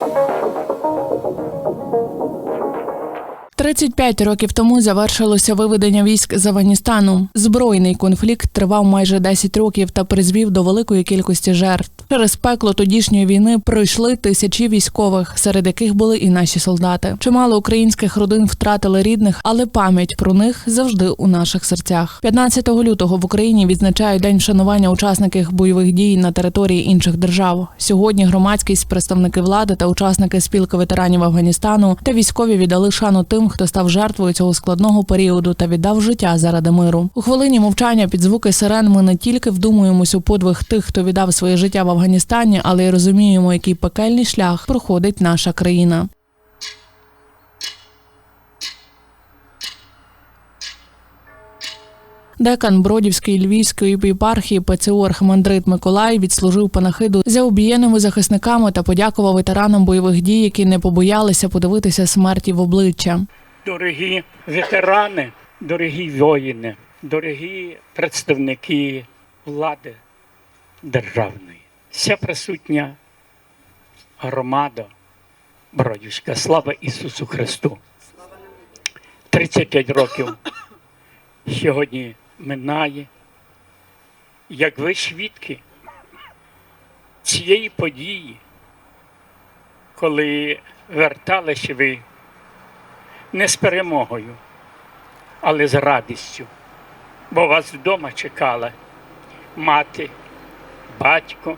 Música «35 років тому завершилося виведення військ з Афганістану. Збройний конфлікт тривав майже 10 років та призвів до великої кількості жертв. Через пекло тодішньої війни пройшли тисячі військових, серед яких були і наші солдати. Чимало українських родин втратили рідних, але пам'ять про них завжди у наших серцях. 15 лютого в Україні відзначають день вшанування учасників бойових дій на території інших держав. Сьогодні громадськість, представники влади та учасники спілки ветеранів Афганістану та військові віддали шану тим, хто став жертвою цього складного періоду та віддав життя заради миру. У хвилині мовчання під звуки сирен ми не тільки вдумуємось у подвиг тих, хто віддав своє життя в Афганістані, але й розуміємо, який пекельний шлях проходить наша країна. Декан Бродівської Львівської єпархії ПЦУ Архимандрит Миколай відслужив панахиду за обієнними захисниками та подякував ветеранам бойових дій, які не побоялися подивитися смерті в обличчя. Дорогі ветерани, дорогі воїни, дорогі представники влади державної, вся присутня громада Бродівська, слава Ісусу Христу! 35 років сьогодні минає. Як ви свідки цієї події, коли верталися ви не з перемогою, але з радістю. Бо вас вдома чекала мати, батько,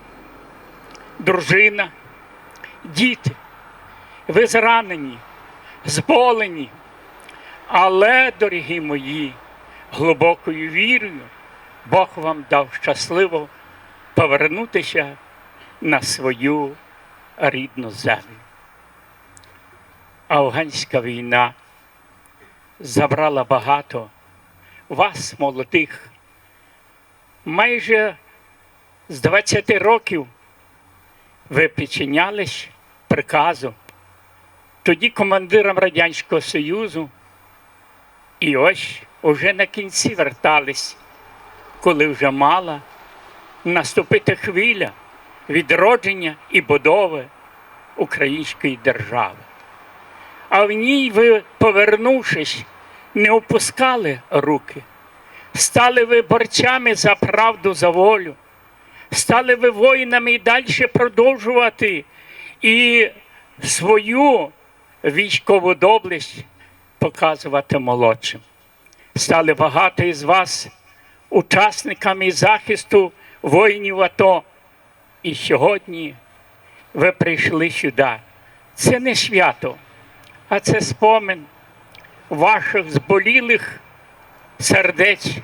дружина, діти. Ви зранені, зболені, але, дорогі мої, глибокою вірою Бог вам дав щасливо повернутися на свою рідну землю афганська війна забрала багато вас, молодих. Майже з 20 років ви підчинялись приказу, тоді командирам Радянського Союзу, і ось уже на кінці вертались, коли вже мала наступити хвиля відродження і будови української держави а в ній ви, повернувшись, не опускали руки. Стали ви борцями за правду, за волю, стали ви воїнами і далі продовжувати і свою військову доблесть показувати молодшим. Стали багато із вас учасниками захисту воїнів АТО. І сьогодні ви прийшли сюди. Це не свято а це спомин ваших зболілих сердець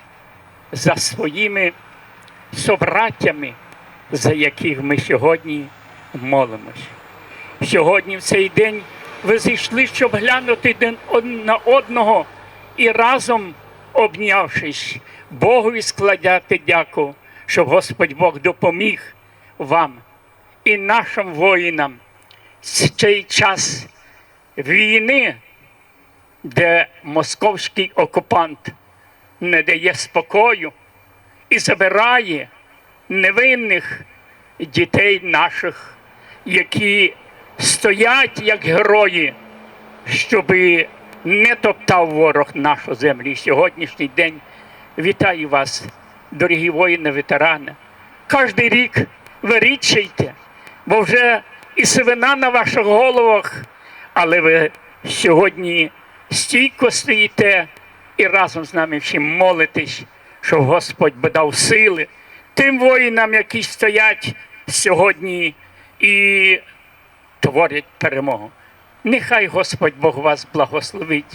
за своїми собратями, за яких ми сьогодні молимось. Сьогодні в цей день ви зійшли, щоб глянути один на одного і разом обнявшись, Богові складати дяку, щоб Господь Бог допоміг вам і нашим воїнам цей час війни, де московський окупант не дає спокою і забирає невинних дітей наших, які стоять як герої, щоби не топтав ворог нашу землю. І Сьогоднішній день вітаю вас, дорогі воїни, ветерани. Кожний рік вирічуйте, бо вже і сивина на ваших головах але ви сьогодні стійко стоїте і разом з нами всім молитесь, щоб Господь би дав сили тим воїнам, які стоять сьогодні і творять перемогу. Нехай Господь Бог вас благословить.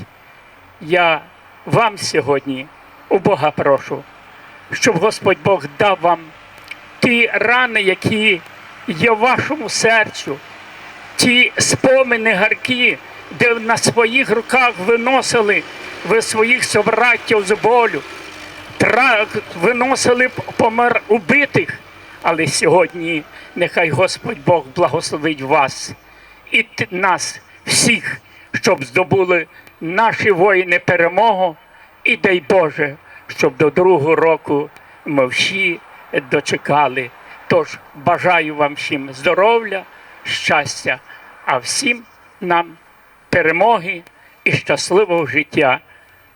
Я вам сьогодні у Бога прошу, щоб Господь Бог дав вам ті рани, які є в вашому серцю ті спомини гаркі, де на своїх руках виносили ви своїх собратів з болю, виносили помер убитих. Але сьогодні нехай Господь Бог благословить вас і нас всіх, щоб здобули наші воїни перемогу, і дай Боже, щоб до другого року ми всі дочекали. Тож бажаю вам всім здоров'я, щастя а всім нам перемоги і щасливого життя.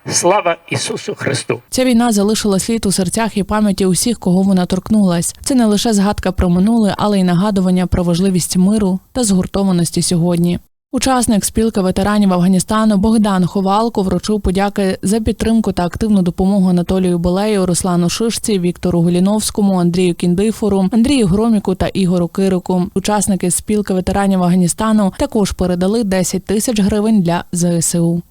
Слава Ісусу Христу! Ця війна залишила слід у серцях і пам'яті усіх, кого вона торкнулась. Це не лише згадка про минуле, але й нагадування про важливість миру та згуртованості сьогодні. Учасник спілки ветеранів Афганістану Богдан Ховалко вручив подяки за підтримку та активну допомогу Анатолію Белею, Руслану Шишці, Віктору Гуліновському, Андрію Кіндифору, Андрію Громіку та Ігору Кирику. Учасники спілки ветеранів Афганістану також передали 10 тисяч гривень для ЗСУ.